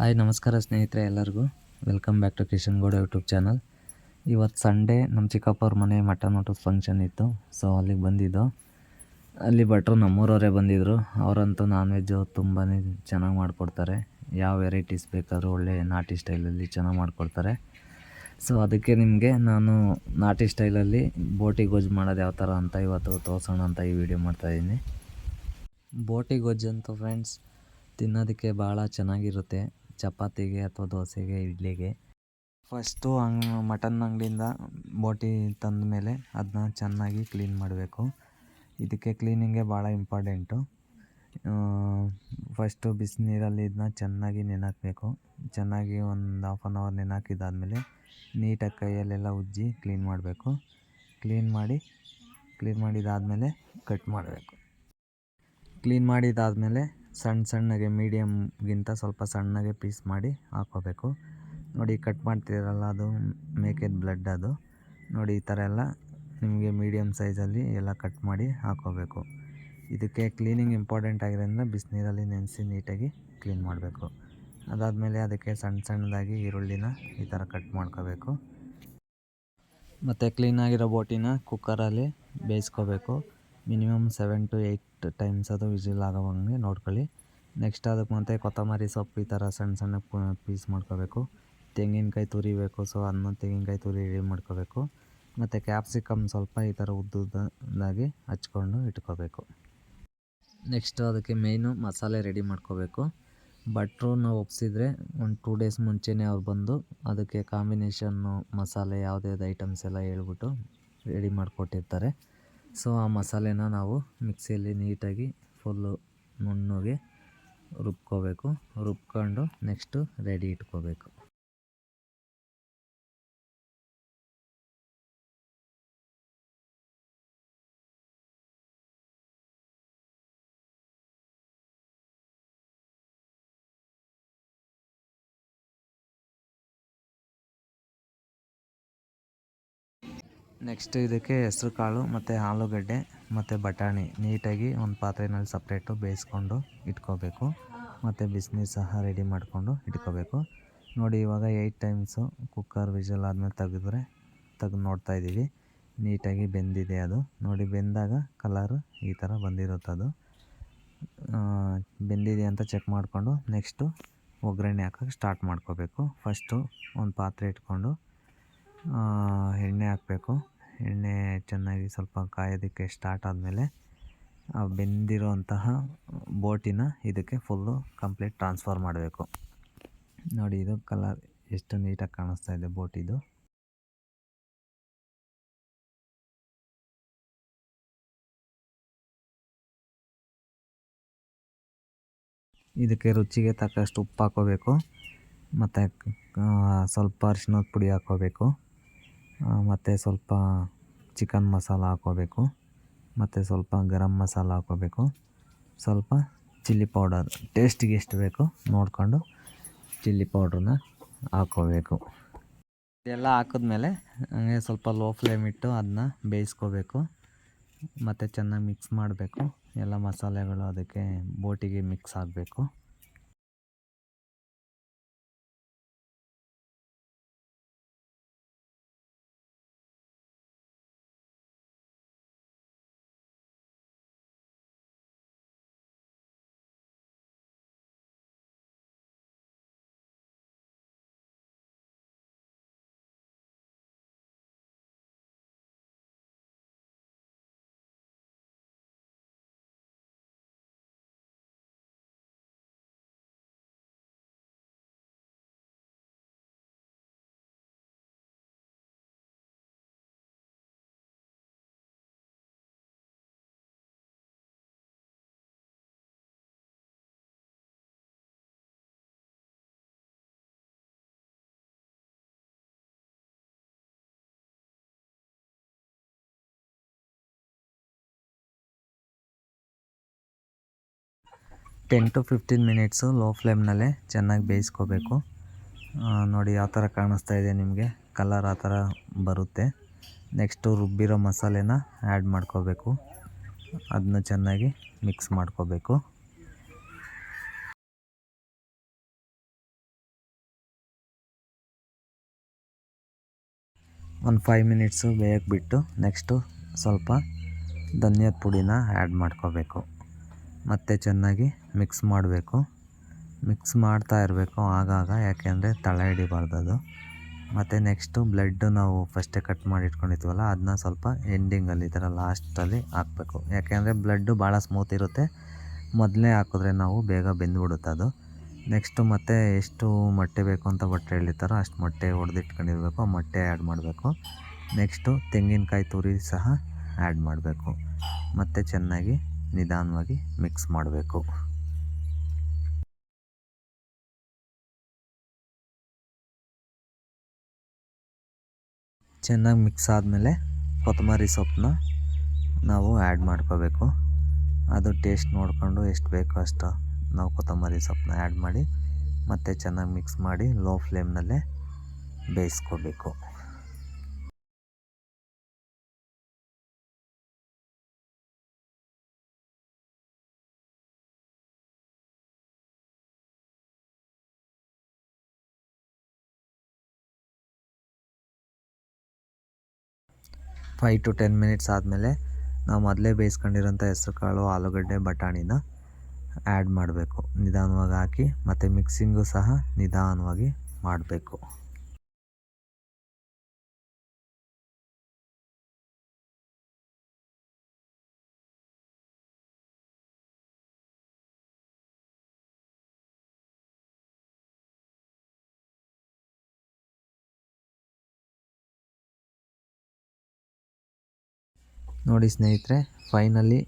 Hi, ನಮಸ್ಕಾರ ಸ್ನೇಹಿತರೆ ಎಲ್ಲರಿಗೂ. Welcome back to Kishan Gowda YouTube channel ಇವತ್ತು ಸಂಡೇ ನಮ್ಮ ಚಿಕ್ಕಪ್ಪವ್ರ ಮನೆ ಮಟನ್ ಊಟದ ಫಂಕ್ಷನ್ ಇತ್ತು. ಸೊ ಅಲ್ಲಿಗೆ ಬಂದಿದ್ದು. ಅಲ್ಲಿ ಭಟ್ರು ನಮ್ಮೂರವರೇ ಬಂದಿದ್ದರು ಅವರಂತೂ ನಾನ್ ವೆಜ್ಜು ತುಂಬಾ ಚೆನ್ನಾಗಿ ಮಾಡಿಕೊಡ್ತಾರೆ. ಯಾವ ವೆರೈಟೀಸ್ ಬೇಕಾದರೂ ಒಳ್ಳೆ ನಾಟಿ ಸ್ಟೈಲಲ್ಲಿ ಚೆನ್ನಾಗಿ ಮಾಡಿಕೊಡ್ತಾರೆ. ಸೊ ಅದಕ್ಕೆ ನಿಮಗೆ ನಾನು ನಾಟಿ ಸ್ಟೈಲಲ್ಲಿ ಬೋಟಿ ಗೊಜ್ಜು ಮಾಡೋದು ಯಾವ ಥರ ಅಂತ ಇವತ್ತು ತೋರಿಸೋಣ ಅಂತ ಈ ವಿಡಿಯೋ ಮಾಡ್ತಾಯಿದ್ದೀನಿ ಬೋಟಿ ಗೊಜ್ಜು ಅಂತೂ ಫ್ರೆಂಡ್ಸ್ ತಿನ್ನೋದಕ್ಕೆ ಭಾಳ ಚೆನ್ನಾಗಿರುತ್ತೆ. ಚಪಾತಿಗೆ ಅಥವಾ ದೋಸೆಗೆ, ಇಡ್ಲಿಗೆ. ಫಸ್ಟು ಅಂಗ್ ಮಟನ್ ಅಂಗಡಿಯಿಂದ ಬೋಟಿ ತಂದ ಮೇಲೆ ಅದನ್ನ ಚೆನ್ನಾಗಿ ಕ್ಲೀನ್ ಮಾಡಬೇಕು. ಇದಕ್ಕೆ ಕ್ಲೀನಿಂಗೇ ಭಾಳ ಇಂಪಾರ್ಟೆಂಟು. ಫಸ್ಟು ಬಿಸಿನೀರಲ್ಲಿ ಇದನ್ನ ಚೆನ್ನಾಗಿ ನೆನಾಕಬೇಕು. ಚೆನ್ನಾಗಿ ಒಂದು ಹಾಫ್ ಆನ್ ಅವರ್ ನೆನಾಕಿದ್ದಾದಮೇಲೆ ನೀಟಾಗಿ ಕೈಯಲ್ಲೆಲ್ಲ ಉಜ್ಜಿ ಕ್ಲೀನ್ ಮಾಡಬೇಕು. ಕ್ಲೀನ್ ಮಾಡಿ, ಕ್ಲೀನ್ ಮಾಡಿದಾದಮೇಲೆ ಕಟ್ ಮಾಡಬೇಕು. ಕ್ಲೀನ್ ಮಾಡಿದಾದಮೇಲೆ ಸಣ್ಣ ಸಣ್ಣಗೆ ಮೀಡಿಯಮ್ಗಿಂತ ಸ್ವಲ್ಪ ಸಣ್ಣಗೆ ಪೀಸ್ ಮಾಡಿ ಹಾಕ್ಕೋಬೇಕು ನೋಡಿ, ಕಟ್ ಮಾಡ್ತಿರಲ್ಲ ಅದು ಮೇಕೆದ ಬ್ಲಡ್ ಅದು. ನೋಡಿ, ಈ ಥರ ಎಲ್ಲ ನಿಮಗೆ ಮೀಡಿಯಮ್ ಸೈಜಲ್ಲಿ ಎಲ್ಲ ಕಟ್ ಮಾಡಿ ಹಾಕ್ಕೋಬೇಕು ಇದಕ್ಕೆ ಕ್ಲೀನಿಂಗ್ ಇಂಪಾರ್ಟೆಂಟ್ ಆಗಿರೋದ್ರಿಂದ ಬಿಸಿನೀರಲ್ಲಿ ನೆನೆಸಿ ನೀಟಾಗಿ ಕ್ಲೀನ್ ಮಾಡಬೇಕು. ಅದಾದಮೇಲೆ ಅದಕ್ಕೆ ಸಣ್ಣ ಸಣ್ಣದಾಗಿ ಈರುಳ್ಳಿನ ಈ ಥರ ಕಟ್ ಮಾಡ್ಕೋಬೇಕು. ಮತ್ತು ಕ್ಲೀನಾಗಿರೋ ಬೋಟಿನ ಕುಕ್ಕರಲ್ಲಿ ಬೇಯಿಸ್ಕೋಬೇಕು. Minimum seven to eight times ಅದು ವಿಸಿಲ್ ಆಗೋವಂಗೆ ನೋಡ್ಕೊಳ್ಳಿ. ನೆಕ್ಸ್ಟ್ ಅದಕ್ಕೆ ಮತ್ತೆ ಕೊತ್ತಂಬರಿ ಸೊಪ್ಪು ಈ ಥರ ಸಣ್ಣ ಸಣ್ಣ ಪೀಸ್ ಮಾಡ್ಕೋಬೇಕು. ತೆಂಗಿನಕಾಯಿ ತುರಿಬೇಕು ಸೊ ಅದನ್ನ ತೆಂಗಿನಕಾಯಿ ತುರಿ ರೆಡಿ ಮಾಡ್ಕೋಬೇಕು. ಮತ್ತು ಕ್ಯಾಪ್ಸಿಕಮ್ ಸ್ವಲ್ಪ ಈ ಥರ ಉದ್ದುದ್ದಾಗಿ ಹಚ್ಕೊಂಡು ಇಟ್ಕೋಬೇಕು. ನೆಕ್ಸ್ಟ್ ಅದಕ್ಕೆ ಮೇಯ್ನು ಮಸಾಲೆ ರೆಡಿ ಮಾಡ್ಕೋಬೇಕು. ಭಟ್ರನ್ನ ಒಪ್ಸಿದ್ರೆ ಒಂದು ಟೂ ಡೇಸ್ ಮುಂಚೆನೇ ಅವ್ರು ಬಂದು ಅದಕ್ಕೆ ಕಾಂಬಿನೇಷನ್ನು ಮಸಾಲೆ ಯಾವುದ್ಯಾವ್ದು ಐಟಮ್ಸ್ ಎಲ್ಲ ಹೇಳ್ಬಿಟ್ಟು ರೆಡಿ ಮಾಡಿಕೊಟ್ಟಿರ್ತಾರೆ. ಸೊ ಆ ಮಸಾಲೆನ ನಾವು ಮಿಕ್ಸಿಯಲ್ಲಿ ನೀಟಾಗಿ ಫುಲ್ಲು ನುಣ್ಣಗೆ ರುಬ್ಕೋಬೇಕು. ರುಬ್ಕೊಂಡು ನೆಕ್ಸ್ಟು ರೆಡಿ ಇಟ್ಕೋಬೇಕು. ನೆಕ್ಸ್ಟ್ ಇದಕ್ಕೆ ಹೆಸ್ರು ಕಾಳು, ಮತ್ತು ಆಲೂಗಡ್ಡೆ, ಮತ್ತು ಬಟಾಣಿ. ನೀಟಾಗಿ ಒಂದು ಪಾತ್ರೆನಲ್ಲಿ ಸಪ್ರೇಟು ಬೇಯಿಸ್ಕೊಂಡು ಇಟ್ಕೋಬೇಕು. ಮತ್ತು ಬಿಸಿನೀರು ಸಹ ರೆಡಿ ಮಾಡಿಕೊಂಡು ಇಟ್ಕೋಬೇಕು. ನೋಡಿ, ಇವಾಗ ಏಯ್ಟ್ ಟೈಮ್ಸು ಕುಕ್ಕರ್ ವಿಷಲ್ ಆದಮೇಲೆ ತೆಗೆದ್ರೆ ತೆಗೆದು ನೋಡ್ತಾ ಇದ್ದೀವಿ. ನೀಟಾಗಿ ಬೆಂದಿದೆ ಅದು. ನೋಡಿ, ಬೆಂದಾಗ ಕಲರು ಈ ಥರ ಬಂದಿರುತ್ತೆ ಅದು. ಬೆಂದಿದೆ ಅಂತ ಚೆಕ್ ಮಾಡಿಕೊಂಡು ನೆಕ್ಸ್ಟು ಒಗ್ಗರಣೆ ಹಾಕೋಕ್ಕೆ ಸ್ಟಾರ್ಟ್ ಮಾಡ್ಕೋಬೇಕು. ಫಸ್ಟು ಒಂದು ಪಾತ್ರೆ ಇಟ್ಕೊಂಡು ಎಣ್ಣೆ ಹಾಕಬೇಕು. ಎಣ್ಣೆ ಚೆನ್ನಾಗಿ ಸ್ವಲ್ಪ ಕಾಯೋದಕ್ಕೆ ಸ್ಟಾರ್ಟ್ ಆದಮೇಲೆ ಬೆಂದಿರೋಂತಹ ಬೋಟಿನ ಇದಕ್ಕೆ ಫುಲ್ಲು ಕಂಪ್ಲೀಟ್ ಟ್ರಾನ್ಸ್ಫರ್ ಮಾಡಬೇಕು. ನೋಡಿ, ಇದು ಕಲರ್ ಎಷ್ಟು ನೀಟಾಗಿ ಕಾಣಿಸ್ತಾ ಇದೆ ಬೋಟಿದು ಇದಕ್ಕೆ ರುಚಿಗೆ ತಕ್ಕಷ್ಟು ಉಪ್ಪು ಹಾಕೋಬೇಕು ಮತ್ತು ಸ್ವಲ್ಪ ಅರಿಶಿನದ ಪುಡಿ ಹಾಕ್ಕೋಬೇಕು. ಮತ್ತು ಸ್ವಲ್ಪ ಚಿಕನ್ ಮಸಾಲ ಹಾಕ್ಕೋಬೇಕು. ಮತ್ತು ಸ್ವಲ್ಪ ಗರಂ ಮಸಾಲ ಹಾಕ್ಕೋಬೇಕು. ಸ್ವಲ್ಪ ಚಿಲ್ಲಿ ಪೌಡರ್. ಟೇಸ್ಟಿಗೆ ಎಷ್ಟು ಬೇಕು ನೋಡಿಕೊಂಡು ಚಿಲ್ಲಿ ಪೌಡ್ರನ್ನ ಹಾಕ್ಕೋಬೇಕು. ಇದೆಲ್ಲ ಹಾಕಿದ್ಮೇಲೆ ಹಂಗೆ ಸ್ವಲ್ಪ ಲೋ ಫ್ಲೇಮ್ ಇಟ್ಟು ಅದನ್ನ ಬೇಯಿಸ್ಕೋಬೇಕು. ಮತ್ತು ಚೆನ್ನಾಗಿ ಮಿಕ್ಸ್ ಮಾಡಬೇಕು. ಎಲ್ಲ ಮಸಾಲೆಗಳು ಅದಕ್ಕೆ ಬೋಟಿಗೆ ಮಿಕ್ಸ್ ಆಗಬೇಕು. Ten to fifteen minutes low ಫ್ಲೇಮ್ನಲ್ಲೇ ಚೆನ್ನಾಗಿ ಬೇಯಿಸ್ಕೋಬೇಕು. ನೋಡಿ ಯಾವ ಥರ ಕಾಣಿಸ್ತಾ ಇದೆ ನಿಮಗೆ? ಕಲರ್ ಆ ಥರ ಬರುತ್ತೆ. ನೆಕ್ಸ್ಟು ರುಬ್ಬಿರೋ ಮಸಾಲೆನ ಆ್ಯಡ್ ಮಾಡ್ಕೋಬೇಕು. ಅದನ್ನ ಚೆನ್ನಾಗಿ ಮಿಕ್ಸ್ ಮಾಡ್ಕೋಬೇಕು. ಒಂದು ಫೈವ್ ಮಿನಿಟ್ಸು ಬೇಯಕ್ಕೆ ಬಿಟ್ಟು ನೆಕ್ಸ್ಟು ಸ್ವಲ್ಪ ಧನಿಯಾದ ಪುಡಿನ ಆ್ಯಡ್ ಮಾಡ್ಕೋಬೇಕು. ಮತ್ತು ಚೆನ್ನಾಗಿ ಮಿಕ್ಸ್ ಮಾಡಬೇಕು. ಮಿಕ್ಸ್ ಮಾಡ್ತಾ ಇರಬೇಕು ಆಗಾಗ, ಯಾಕೆಂದರೆ ತಳ ಹಿಡಿಬಾರ್ದು ಅದು. ಮತ್ತು ನೆಕ್ಸ್ಟು ಬ್ಲಡ್ಡು ನಾವು ಫಸ್ಟೇ ಕಟ್ ಮಾಡಿ ಇಟ್ಕೊಂಡಿರ್ತೀವಲ್ಲ ಅದನ್ನ ಸ್ವಲ್ಪ ಎಂಡಿಂಗಲ್ಲಿ ಈ ಥರ ಲಾಸ್ಟಲ್ಲಿ ಹಾಕಬೇಕು. ಯಾಕೆಂದರೆ ಬ್ಲಡ್ಡು ಭಾಳ ಸ್ಮೂತ್ ಇರುತ್ತೆ. ಮೊದಲೇ ಹಾಕಿದ್ರೆ ನಾವು ಬೇಗ ಬೆಂದುಬಿಡುತ್ತೆ ಅದು. ನೆಕ್ಸ್ಟು ಮತ್ತೆ ಎಷ್ಟು ಮೊಟ್ಟೆ ಬೇಕು ಅಂತ ಬಟ್ಟೆ ಹೇಳಿರ್ತಾರೋ ಅಷ್ಟು ಮೊಟ್ಟೆ ಹೊಡೆದಿಟ್ಕೊಂಡಿರ್ಬೇಕು ಆ ಮೊಟ್ಟೆ ಆ್ಯಡ್ ಮಾಡಬೇಕು. ನೆಕ್ಸ್ಟು ತೆಂಗಿನಕಾಯಿ ತುರಿ ಸಹ ಆ್ಯಡ್ ಮಾಡಬೇಕು. ಮತ್ತು ಚೆನ್ನಾಗಿ ನಿಧಾನವಾಗಿ ಮಿಕ್ಸ್ ಮಾಡಬೇಕು. ಚೆನ್ನಾಗಿ ಮಿಕ್ಸ್ ಆದಮೇಲೆ ಕೊತ್ತಂಬರಿ ಸೊಪ್ಪನ್ನ ನಾವು ಆ್ಯಡ್ ಮಾಡ್ಕೋಬೇಕು. ಅದು ಟೇಸ್ಟ್ ನೋಡಿಕೊಂಡು ಎಷ್ಟು ಬೇಕೋ ಅಷ್ಟು ನಾವು ಕೊತ್ತಂಬರಿ ಸೊಪ್ಪನ್ನ ಆ್ಯಡ್ ಮಾಡಿ ಮತ್ತು ಚೆನ್ನಾಗಿ ಮಿಕ್ಸ್ ಮಾಡಿ ಲೋ ಫ್ಲೇಮ್ನಲ್ಲೇ ಬೇಯಿಸ್ಕೋಬೇಕು. ಫೈ ಟು ಟೆನ್ ಮಿನಿಟ್ಸ್ ಆದಮೇಲೆ ನಾವು ಮೊದಲೇ ಬೇಯಿಸ್ಕೊಂಡಿರೋಂಥ ಹೆಸ್ರು ಕಾಳು, ಆಲೂಗಡ್ಡೆ, ಬಟಾಣಿನ ಆ್ಯಡ್ ಮಾಡಬೇಕು. ನಿಧಾನವಾಗಿ ಹಾಕಿ ಮತ್ತು ಮಿಕ್ಸಿಂಗು ಸಹ ನಿಧಾನವಾಗಿ ಮಾಡಬೇಕು. ನೋಡಿ ಸ್ನೇಹಿತರೆ ಫೈನಲಿ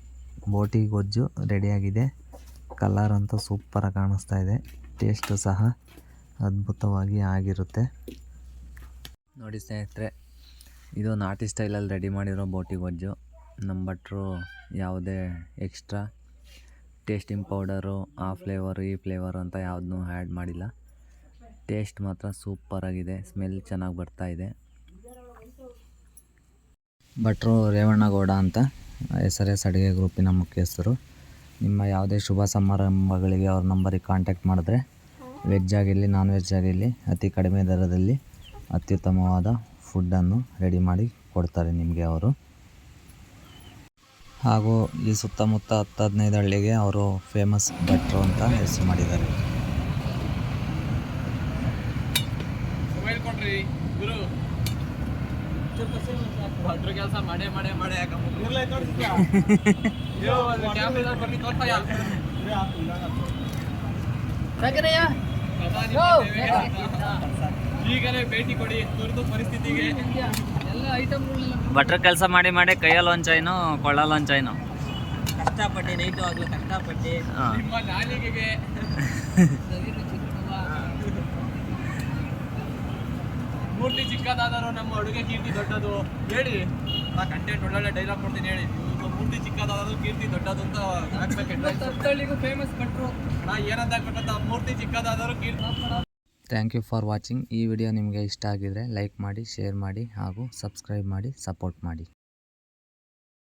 ಬೋಟಿ ಗೊಜ್ಜು ರೆಡಿಯಾಗಿದೆ ಕಲರ್ ಅಂತೂ ಸೂಪರಾಗಿ ಕಾಣಿಸ್ತಾ ಇದೆ. ಟೇಸ್ಟು ಸಹ ಅದ್ಭುತವಾಗಿ ಆಗಿರುತ್ತೆ. ನೋಡಿ ಸ್ನೇಹಿತರೆ, ಇದು ನಾಟಿ ಸ್ಟೈಲಲ್ಲಿ ರೆಡಿ ಮಾಡಿರೋ ಬೋಟಿ ಗೊಜ್ಜು. ನಮ್ಮ ಭಟ್ರು ಯಾವುದೇ ಎಕ್ಸ್ಟ್ರಾ ಟೇಸ್ಟಿಂಗ್ ಪೌಡರು ಆ ಫ್ಲೇವರು ಈ ಫ್ಲೇವರು ಅಂತ ಯಾವುದನ್ನೂ ಆ್ಯಡ್ ಮಾಡಿಲ್ಲ. ಟೇಸ್ಟ್ ಮಾತ್ರ ಸೂಪರಾಗಿದೆ ಸ್ಮೆಲ್ ಚೆನ್ನಾಗಿ ಬರ್ತಾ ಇದೆ. ಭಟ್ರು ರೇವಣ್ಣಗೌಡ ಅಂತ, ಎಸ್ ಆರ್ ಎಸ್ ಅಡುಗೆ ಗ್ರೂಪಿನ ಮುಖ್ಯಸ್ಥರು. ನಿಮ್ಮ ಯಾವುದೇ ಶುಭ ಸಮಾರಂಭಗಳಿಗೆ ಅವ್ರ ನಂಬರಿಗೆ ಕಾಂಟ್ಯಾಕ್ಟ್ ಮಾಡಿದ್ರೆ ವೆಜ್ ಆಗಿರಲಿ ನಾನ್ ವೆಜ್ ಆಗಿರಲಿ, ಅತಿ ಕಡಿಮೆ ದರದಲ್ಲಿ ಅತ್ಯುತ್ತಮವಾದ ಫುಡ್ಡನ್ನು ರೆಡಿ ಮಾಡಿ ಕೊಡ್ತಾರೆ ನಿಮಗೆ ಅವರು. ಹಾಗೂ ಈ ಸುತ್ತಮುತ್ತ ಹತ್ತು ಹದಿನೈದು ಹಳ್ಳಿಗೆ ಅವರು ಫೇಮಸ್ ಭಟ್ರು ಅಂತ ಹೆಸರು ಮಾಡಿದ್ದಾರೆ. ಭಟ್ರು ಕೆಲಸ ಮಾಡೇ ಮಾಡೇ ಮಾಡೇ ಕ್ಯಾಮ್ರಾ ಬರ್ಲಿ ತೋರ್ಸಯ್ಯ ಈಗಲೇ ಭೇಟಿ ಕೊಡಿ ತುರ್ತು ಪರಿಸ್ಥಿತಿಗೆ. ಎಲ್ಲ ಭಟ್ರ ಕೆಲಸ ಮಾಡಿ ಮಾಡಿ ಕೈಯಲ್ಲಿ ಒಂದು ಚೈನು ಕೊಳ್ಳಲ್ಲ ಒಂದು ಚೈನು ಕಷ್ಟಪಟ್ಟೆ ನೈಟು ಆಗಲು ಕಷ್ಟಪಟ್ಟಿ ನಿಮ್ಮ ನಾಲಿಗೆಗೆ. ಮೂರ್ತಿ ಚಿಕ್ಕದಾದರೂ ನಮ್ಮ ಅಡುಗೆ ಕೀರ್ತಿ ದೊಡ್ಡದು. ಹೇಳಿ. ನಾ ಕಂಟೆಂಟ್ ಒಳ್ಳೊಳ್ಳೆ ಡೈಲಾಗ್ ಕೊಡ್ತೀನಿ ಹೇಳಿ. ಮೂರ್ತಿ ಚಿಕ್ಕದಾದರೂ ಕೀರ್ತಿ ದೊಡ್ಡದು ಅಂತ ಹಾಕ್ಬೇಕು ಫೇಮಸ್ ಭಟ್ರು. ನಾ ಏನಂತ ಕೊಟ್ಟಂತ ಮೂರ್ತಿ ಚಿಕ್ಕದಾದರೂ ಕೀರ್ತಿ ಥ್ಯಾಂಕ್ ಯು ಫಾರ್ ವಾಚಿಂಗ್ ಈ ವಿಡಿಯೋ ನಿಮಗೆ ಇಷ್ಟ ಆಗಿದರೆ ಲೈಕ್ ಮಾಡಿ ಶೇರ್ ಮಾಡಿ ಹಾಗೂ ಸಬ್ಸ್ಕ್ರೈಬ್ ಮಾಡಿ ಸಪೋರ್ಟ್ ಮಾಡಿ.